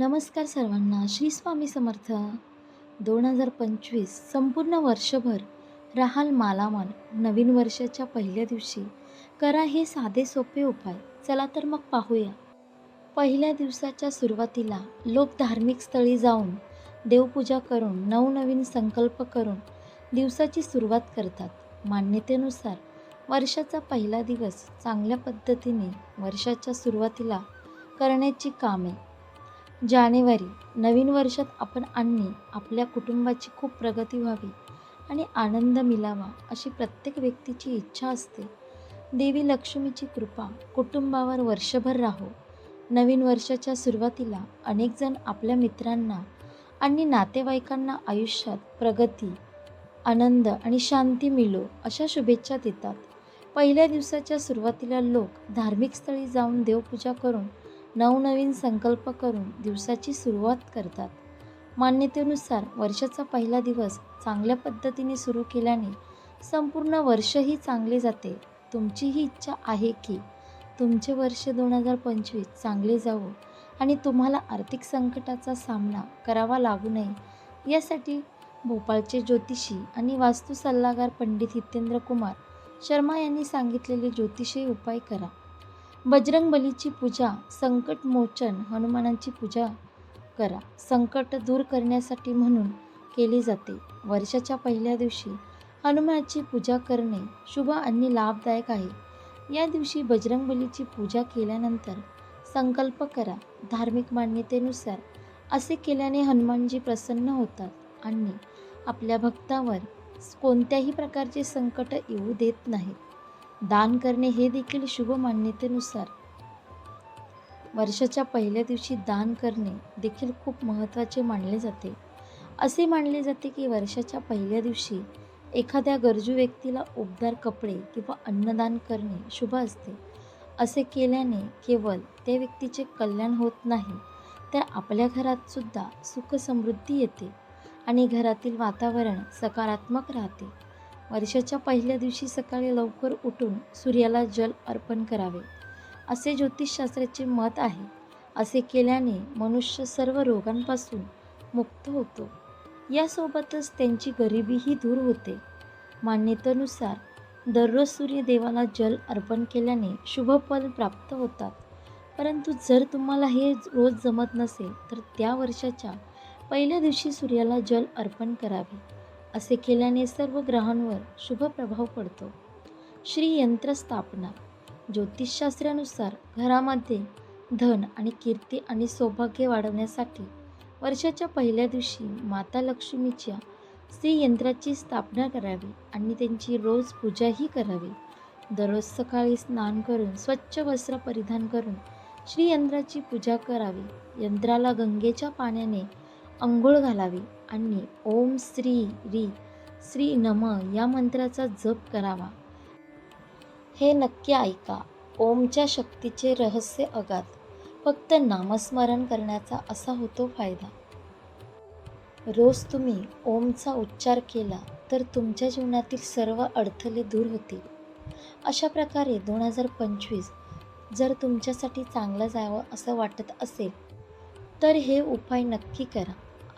नमस्कार सर्वांना श्री स्वामी समर्थ. दोन हजार पंचवीस संपूर्ण वर्षभर राहाल मालामाल नवीन वर्षाच्या पहिल्या दिवशी. करा हे साधे सोपे उपाय. चला तर मग पाहूया. पहिल्या दिवसाच्या सुरुवातीला लोक धार्मिक स्थळी जाऊन देवपूजा करून नवनवीन संकल्प करून दिवसाची सुरुवात करतात. मान्यतेनुसार वर्षाचा पहिला दिवस चांगल्या पद्धतीने वर्षाच्या सुरुवातीला करण्याची कामे जानेवारी नवीन वर्षात आपण आणणे आपल्या कुटुंबाची खूप प्रगती व्हावी आणि आनंद मिलावा अशी प्रत्येक व्यक्तीची इच्छा असते. देवी लक्ष्मीची कृपा कुटुंबावर वर्षभर राहो. नवीन वर्षाच्या सुरुवातीला अनेकजण आपल्या मित्रांना आणि नातेवाईकांना आयुष्यात प्रगती आनंद आणि शांती मिळो अशा शुभेच्छा देतात. पहिल्या दिवसाच्या सुरुवातीला लोक धार्मिक स्थळी जाऊन देवपूजा करून नवनवीन संकल्प करून दिवसाची सुरुवात करतात. मान्यतेनुसार वर्षाचा पहिला दिवस चांगल्या पद्धतीने सुरू केल्याने संपूर्ण वर्षही चांगले जाते. तुमची ही इच्छा आहे की तुमचे वर्ष दोन हजार पंचवीस चांगले जावो आणि तुम्हाला आर्थिक संकटाचा सामना करावा लागू नये. यासाठी भोपाळचे ज्योतिषी आणि वास्तू सल्लागार पंडित हितेंद्र कुमार शर्मा यांनी सांगितलेले ज्योतिषी उपाय करा. बजरंग बलीची पूजा संकट मोचन हनुमानांची पूजा करा. संकट दूर करण्यासाठी म्हणून केली जाते. वर्षाच्या पहिल्या दिवशी हनुमानाची पूजा करणे शुभ आणि लाभदायक आहे. या दिवशी बजरंग बलीची पूजा केल्यानंतर संकल्प करा. धार्मिक मान्यतेनुसार असे केल्याने हनुमानजी प्रसन्न होतात आणि आपल्या भक्तावर कोणत्याही प्रकारचे संकट येऊ देत नाहीत. दान करणे हे देखील शुभ मान्यतेनुसार. वर्षाच्या पहिल्या दिवशी दान करणे देखील खूप महत्त्वाचे मानले जाते. असे मानले जाते की वर्षाच्या पहिल्या दिवशी एखाद्या गरजू व्यक्तीला उबदार कपडे किंवा अन्नदान करणे शुभ असते. असे केल्याने केवळ त्या व्यक्तीचे कल्याण होत नाही तर आपल्या घरात सुद्धा सुख समृद्धी येते आणि घरातील वातावरण सकारात्मक राहते. वर्षाच्या पहिल्या दिवशी सकाळी लवकर उठून सूर्याला जल अर्पण करावे. असे ज्योतिषशास्त्राचे मत आहे. असे केल्याने मनुष्य सर्व रोगांपासून मुक्त होतो. यासोबतच त्यांची गरिबीही दूर होते. मान्यतेनुसार दररोज सूर्यदेवाला जल अर्पण केल्याने शुभ फल प्राप्त होतात. परंतु जर तुम्हाला हे रोज जमत नसेल तर त्या वर्षाच्या पहिल्या दिवशी सूर्याला जल अर्पण करावे. असे केल्याने सर्व ग्रहांवर शुभ प्रभाव पडतो. श्री यंत्रस्थापना ज्योतिषशास्त्रानुसार घरामध्ये धन आणि कीर्ती आणि सौभाग्य वाढवण्यासाठी वर्षाच्या पहिल्या दिवशी माता लक्ष्मीच्या श्री यंत्राची स्थापना करावी आणि त्यांची रोज पूजाही करावी. दररोज सकाळी स्नान करून स्वच्छ वस्त्र परिधान करून श्री यंत्राची पूजा करावी. यंत्राला गंगेच्या पाण्याने अंघोळ घालावी. आणि ओम श्री री श्री नम या मंत्राचा जप करावा. हे नक्की ऐका. ओमच्या शक्तीचे रहस्य अगाध. फक्त नामस्मरण करण्याचा असा होतो फायदा. रोज तुम्ही ओमचा उच्चार केला तर तुमच्या जीवनातील सर्व अडथळे दूर होतील. अशा प्रकारे दोन हजार पंचवीस जर तुमच्यासाठी चांगलं जावं असं वाटत असेल तर हे उपाय नक्की करा.